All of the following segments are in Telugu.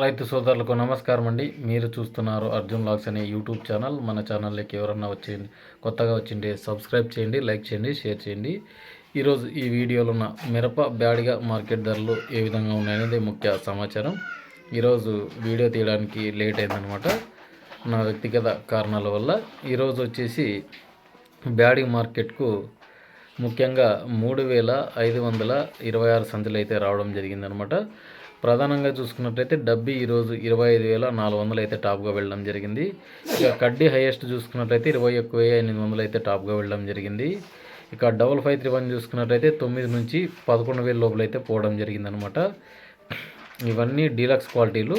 రైతు సోదరులకు నమస్కారం అండి. మీరు చూస్తున్నారు అర్జున్ లాగ్స్ అనే యూట్యూబ్ ఛానల్. మన ఛానల్లోకి ఎవరన్నా వచ్చేయండి కొత్తగా వచ్చిండే సబ్స్క్రైబ్ చేయండి లైక్ చేయండి షేర్ చేయండి. ఈరోజు ఈ వీడియోలో ఉన్న మిరప బ్యాడిగా మార్కెట్ ధరలు ఏ విధంగా ఉన్నాయనేది ముఖ్య సమాచారం. ఈరోజు వీడియో తీయడానికి లేట్ అయిందనమాట. నా వ్యక్తిగత కారణాల వల్ల ఈరోజు వచ్చేసి బ్యాడి మార్కెట్కు ముఖ్యంగా మూడు వేల ఐదు వందల ఇరవై ఆరు సంచులు అయితే రావడం జరిగిందనమాట. ప్రధానంగా చూసుకున్నట్లయితే డబ్బీ ఈరోజు ఇరవై ఐదు వేల నాలుగు వందలు అయితే టాప్గా వెళ్ళడం జరిగింది. ఇక కడ్డీ హైయెస్ట్ చూసుకున్నట్లయితే ఇరవై ఒక్క వెయ్యి ఎనిమిది వందలు అయితే టాప్గా వెళ్ళడం జరిగింది. ఇక డబల్ ఫైవ్ త్రీ వన్ చూసుకున్నట్లయితే తొమ్మిది నుంచి పదకొండు వేల లోపల అయితే పోవడం జరిగిందనమాట ఇవన్నీ డీలక్స్ క్వాలిటీలు.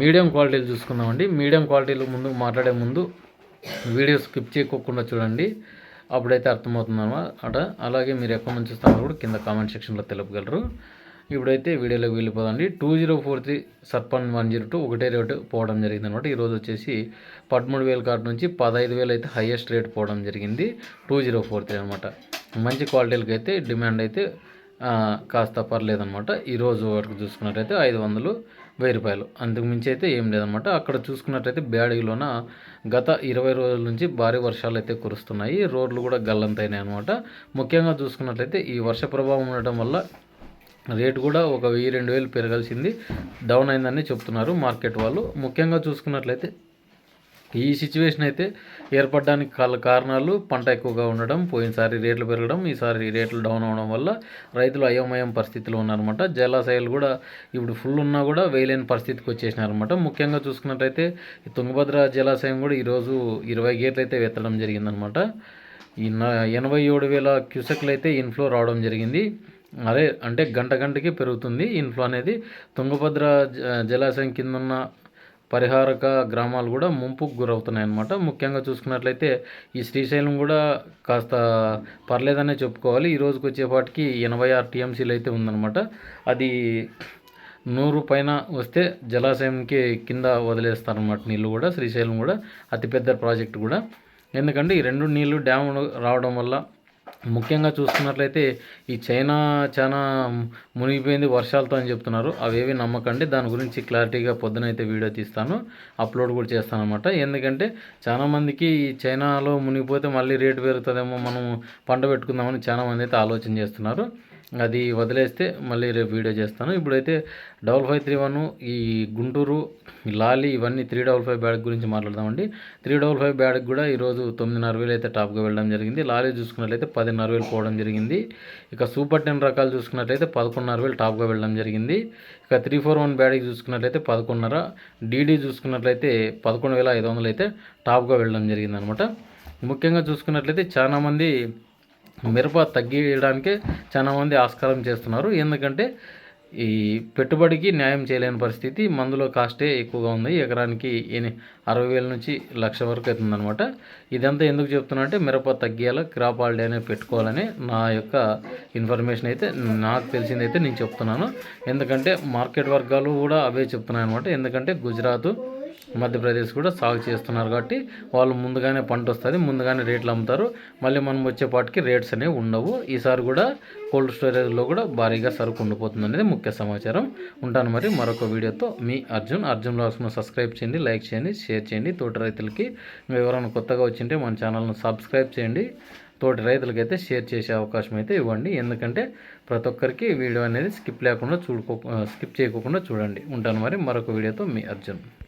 మీడియం క్వాలిటీలు చూసుకుందామండి. మీడియం క్వాలిటీలు ముందు మాట్లాడే ముందు వీడియో స్కిప్ చేయకోకుండా చూడండి. అప్పుడైతే అర్థమవుతుంది అన్నమాట అలాగే మీరు ఎక్కడి నుంచి చూస్తారో కూడా కింద కామెంట్ సెక్షన్లో తెలుపగలరు. ఇప్పుడైతే వీడియోలోకి వెళ్ళిపోదండి టూ జీరో ఫోర్ త్రీ సర్పన్ వన్ జీరో టూ ఒకటే రేటు పోవడం జరిగింది అనమాట ఈరోజు వచ్చేసి పదమూడు వేల కార్డు నుంచి పదహైదు వేలు అయితే హైయెస్ట్ రేట్ పోవడం జరిగింది. టూ జీరో ఫోర్ త్రీ అనమాట మంచి క్వాలిటీలకి అయితే డిమాండ్ అయితే కాస్త పర్లేదనమాట ఈరోజు వరకు చూసుకున్నట్టయితే ఐదు వందలు వెయ్యి రూపాయలు. అంతకుమించి అయితే ఏం లేదనమాట అక్కడ చూసుకున్నట్టయితే బ్యాడీలోన గత ఇరవై రోజుల నుంచి భారీ వర్షాలు అయితే కురుస్తున్నాయి. రోడ్లు కూడా గల్లంతైనాయి అనమాట ముఖ్యంగా చూసుకున్నట్లయితే ఈ వర్ష ప్రభావం ఉండటం వల్ల రేటు కూడా ఒక వెయ్యి రెండు వేలు పెరగాల్సింది. డౌన్ అయిందని చెప్తున్నారు మార్కెట్ వాళ్ళు. ముఖ్యంగా చూసుకున్నట్లయితే ఈ సిచ్యువేషన్ అయితే ఏర్పడడానికి కారణాలు పంట ఎక్కువగా ఉండడం పోయినసారి రేట్లు పెరగడం ఈసారి రేట్లు డౌన్ అవడం వల్ల రైతులు అయోమయం పరిస్థితిలో ఉన్నారనమాట జలాశయాలు కూడా ఇప్పుడు ఫుల్ ఉన్నా కూడా వేయలేని పరిస్థితికి వచ్చేసినారనమాట ముఖ్యంగా చూసుకున్నట్లయితే తుంగభద్ర జలాశయం కూడా ఈరోజు ఇరవై గేట్లు అయితే వెత్తడం జరిగిందనమాట ఈ ఎనభై ఏడు వేల క్యూసెక్లు అయితే ఇన్ఫ్లో రావడం జరిగింది. అదే అంటే గంట గంటకి పెరుగుతుంది. ఇన్ఫ్లో అనేది తుంగభద్ర జలాశయం కింద ఉన్న పరిహారక గ్రామాలు కూడా ముంపుకు గురవుతున్నాయి అన్నమాట ముఖ్యంగా చూసుకున్నట్లయితే ఈ శ్రీశైలం కూడా కాస్త పర్లేదనే చెప్పుకోవాలి. ఈ రోజుకి వచ్చేపాటికి ఎనభై ఆరు టీఎంసీలు అయితే ఉందన్నమాట. అది నూరు పైన వస్తే జలాశయంకి కింద వదిలేస్తారన్నమాట నీళ్ళు కూడా శ్రీశైలం కూడా అతిపెద్ద ప్రాజెక్ట్ కూడా. ఎందుకంటే ఈ రెండు నీళ్ళు డ్యామ్ రావడం వల్ల ముఖ్యంగా చూసుకున్నట్లయితే ఈ చైనా చాలా మునిగిపోయింది వర్షాలతో అని చెప్తున్నారు. అవేవి నమ్మకండి. దాని గురించి క్లారిటీగా పొద్దునైతే వీడియో తీస్తాను. అప్లోడ్ కూడా చేస్తాను అనమాట ఎందుకంటే చాలామందికి ఈ చైనాలో మునిగిపోతే మళ్ళీ రేటు పెరుగుతుందేమో మనం పంట పెట్టుకుందామని చాలామంది అయితే ఆలోచన చేస్తున్నారు. అది వదిలేస్తే మళ్ళీ రేపు వీడియో చేస్తాను. ఇప్పుడైతే డబల్ ఫైవ్ త్రీ వన్ ఈ గుంటూరు లాలి ఇవన్నీ త్రీ డబల్ ఫైవ్ బ్యాగ్ గురించి మాట్లాడదామండి. త్రీ డబల్ ఫైవ్ బ్యాట్ కూడా ఈరోజు తొమ్మిదిన్నర వేలు అయితే టాప్గా వెళ్ళడం జరిగింది. లాలీ చూసుకున్నట్లయితే పదిన్నర వేలు పోవడం జరిగింది. ఇక సూపర్ టెన్ రకాలు చూసుకున్నట్లయితే పదకొండున్నర వేలు టాప్గా వెళ్ళడం జరిగింది. ఇక త్రీ ఫోర్ వన్ బ్యాట్కి చూసుకున్నట్లయితే పదకొండున్నర డీడీ చూసుకున్నట్లయితే పదకొండు వేల ఐదు వందలు అయితే టాప్గా వెళ్ళడం జరిగింది అనమాట ముఖ్యంగా చూసుకున్నట్లయితే చాలామంది మిరప తగ్గించడానికే చాలామంది ఆస్కారం చేస్తున్నారు. ఎందుకంటే ఈ పెట్టుబడికి న్యాయం చేయలేని పరిస్థితి మందులో కాస్టే ఎక్కువగా ఉంది. ఎకరానికి అరవై వేల నుంచి లక్ష వరకు అవుతుందనమాట ఇదంతా ఎందుకు చెప్తున్నా అంటే మిరప తగ్గియాల క్రాప్ హాలిడే అనేది పెట్టుకోవాలని నా యొక్క ఇన్ఫర్మేషన్ అయితే నాకు తెలిసిందైతే నేను చెప్తున్నాను. ఎందుకంటే మార్కెట్ వర్గాలు కూడా అవే చెప్తున్నాయి అనమాట ఎందుకంటే గుజరాత్ మధ్యప్రదేశ్ కూడా సాగు చేస్తున్నారు కాబట్టి వాళ్ళు ముందుగానే పంట వస్తుంది ముందుగానే రేట్లు అమ్ముతారు. మళ్ళీ మనం వచ్చేపాటికి రేట్స్ అనేవి ఉండవు. ఈసారి కూడా కోల్డ్ స్టోరేజ్లో కూడా భారీగా సరుకు ఉండిపోతుంది అనేది ముఖ్య సమాచారం. ఉంటాను మరి మరొక వీడియోతో. మీ అర్జున్ అర్జున్ బ్లాగ్స్ను సబ్స్క్రైబ్ చేయండి లైక్ చేయండి షేర్ చేయండి. తోటి రైతులకి ఎవరైనా కొత్తగా వచ్చింటే మన ఛానల్ను సబ్స్క్రైబ్ చేయండి. తోటి రైతులకైతే షేర్ చేసే అవకాశం అయితే ఇవ్వండి. ఎందుకంటే ప్రతి ఒక్కరికి వీడియో అనేది స్కిప్ లేకుండా చూడుకో స్కిప్ చేయకుండా చూడండి. ఉంటాను మరి మరొక వీడియోతో. మీ అర్జున్.